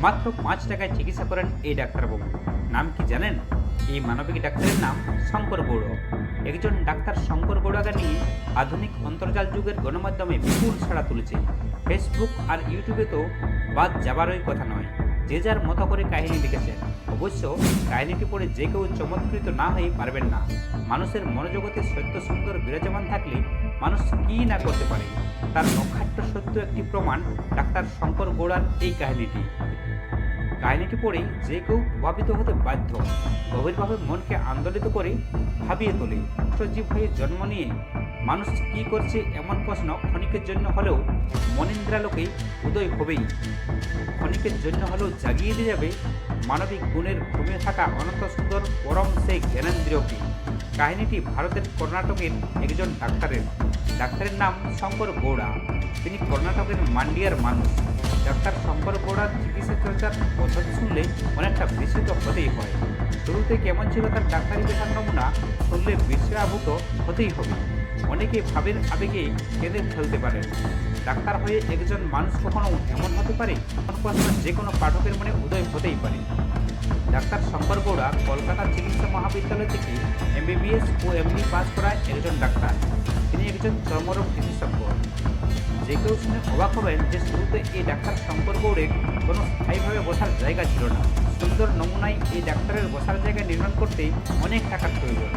মাত্র পাঁচ টাকায় চিকিৎসা করেন এই ডাক্তারবাবু। নাম কি জানেন? এই মানবিক ডাক্তারের নাম শঙ্কর গৌড়। একজন ডাক্তার শঙ্কর গৌড়াকে নিয়ে আধুনিক অন্তর্জাল যুগের গণমাধ্যমে বিপুল ছাড়া তুলেছে। ফেসবুক আর ইউটিউবে তো বাদ যাবারই কথা নয়। যে যার মতো করে কাহিনী লিখেছেন। অবশ্য কাহিনীটি পড়ে যে কেউ চমৎকৃত না হয়ে পারবেন না। মানুষের মনোজগতে সত্য সুন্দর বিরাজমান থাকলে মানুষ কী না করতে পারে? তার অখাট্য সত্য একটি প্রমাণ ডাক্তার শঙ্কর গৌড়ার এই কাহিনীটি। কাহিনীটি পড়েই যে কেউ প্রভাবিত হতে বাধ্য, গভীরভাবে মনকে আন্দোলিত করে ভাবিয়ে তোলে। সজীব হয়ে জন্ম নিয়ে মানুষ কী করছে এমন প্রশ্ন ক্ষণিকের জন্য হলেও মনীন্দ্রালোকে উদয় হবেই। ক্ষণিকের জন্য হলেও জাগিয়ে দিয়ে যাবে মানবিক গুণের ঘুমিয়ে থাকা অনন্ত সুন্দর পরম সেই জ্ঞানেন্দ্রিয়কে। কাহিনীটি ভারতের কর্ণাটকের একজন ডাক্তারের ডাক্তারের নাম শঙ্কর গৌড়া। তিনি কর্ণাটকের মান্ডিয়ার মানুষ। ডাক্তার শঙ্কর গৌড়ার চিকিৎসা চর্চার পদ্ধতি শুনলে অনেকটা বিস্মিত হতেই হয়। শুরুতে কেমন ছিল তার ডাক্তারি পেশার নমুনা শুনলে বিস্ময়াভূত হতেই হবে। অনেকে ভাবের আবেগে কেঁদে ফেলতে পারেন। ডাক্তার হয়ে একজন মানুষ কখনো এমন হতে পারে? প্রশ্ন যে কোনো পাঠকের মনে উদয় হতেই পারে। ডাক্তার শঙ্কর গৌড়া কলকাতা চিকিৎসা মহাবিদ্যালয় থেকে এমবিবিএস ও এমডি পাস করা একজন ডাক্তার। তিনি একজন চর্মরোগ বিশেষজ্ঞ যে কেউ শুনে অবাক হবেন যে শুরুতে এই ডাক্তার শঙ্কর গৌড়ের কোনো স্থায়ীভাবে বসার জায়গা ছিল না। সুন্দর নমুনায় এই ডাক্তারের বসার জায়গা নির্মাণ করতে অনেক টাকার প্রয়োজন।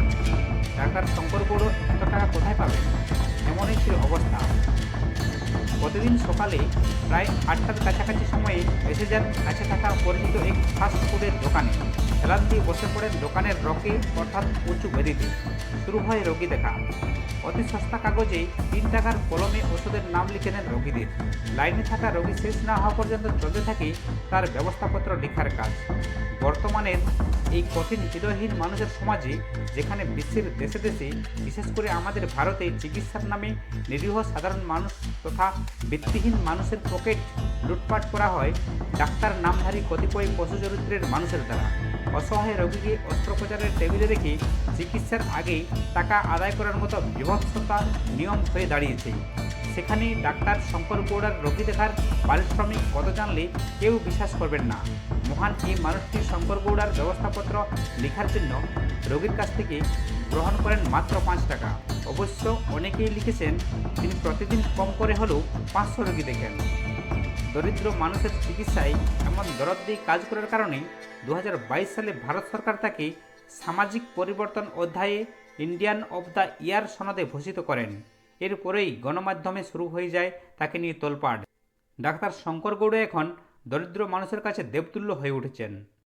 ডাক্তার শঙ্কর গৌড় এত টাকা কোথায় পাবেন? এমনই ছিল অবস্থা। প্রতিদিন সকালে প্রায় আটটার কাছাকাছি সময়ে এসে যান কাছে থাকা পরিচিত এক ফাস্ট ফুডের দোকানে হেলান দিয়ে বসে পড়েন দোকানের রকে অর্থাৎ উঁচু বেদিতে শুরু হয় রোগী দেখা। অতি সস্তা কাগজে তিন টাকার কলমে ওষুধের নাম লিখে নেন রোগীদের। লাইনে থাকা রোগী শেষ না হওয়া পর্যন্ত চলতে থাকে তার ব্যবস্থাপত্র লেখার কাজ। বর্তমানের এই কঠিন হৃদয়হীন মানুষের সমাজে যেখানে বিশ্বের দেশে দেশে, বিশেষ করে আমাদের ভারতে চিকিৎসার নামে নিরীহ সাধারণ মানুষ তথা বৃত্তিহীন মানুষের পকেট লুটপাট করা হয় ডাক্তার নামধারী কতিপয় পশু চরিত্রের মানুষের দ্বারা। অসহায় রোগীকে অস্ত্রোপচারের টেবিলে রেখে চিকিৎসার আগেই টাকা আদায় করার মতো বিভৎসতা নিয়ম হয়ে দাঁড়িয়েছে। সেখানে ডাক্তার শঙ্কর গৌড়ার রোগী দেখার পারিশ্রমিক কত জানলে কেউ বিশ্বাস করবেন না। মহান এই মানুষটি শঙ্কর গৌড়ার ব্যবস্থাপত্র লেখার জন্য রোগীর কাছ থেকে গ্রহণ করেন মাত্র পাঁচ টাকা। অবশ্য অনেকেই লিখেছেন, তিনি প্রতিদিন কম করে হলেও পাঁচশো রোগী দেখেন। দরিদ্র মানুষের চিকিৎসায় এমন দরদ দিয়ে কাজ করার কারণে দু হাজার বাইশ সালে ভারত সরকার তাকে সামাজিক পরিবর্তন অধ্যায়ে ইন্ডিয়ান অব দ্য ইয়ার সনদে ভূষিত করেন। এরপরেই গণমাধ্যমে শুরু হয়ে যায় তাকে নিয়ে তোলপাড়। ডাক্তার শঙ্কর গৌড়ে এখন দরিদ্র মানুষের কাছে দেবতুল্য হয়ে উঠেছেন।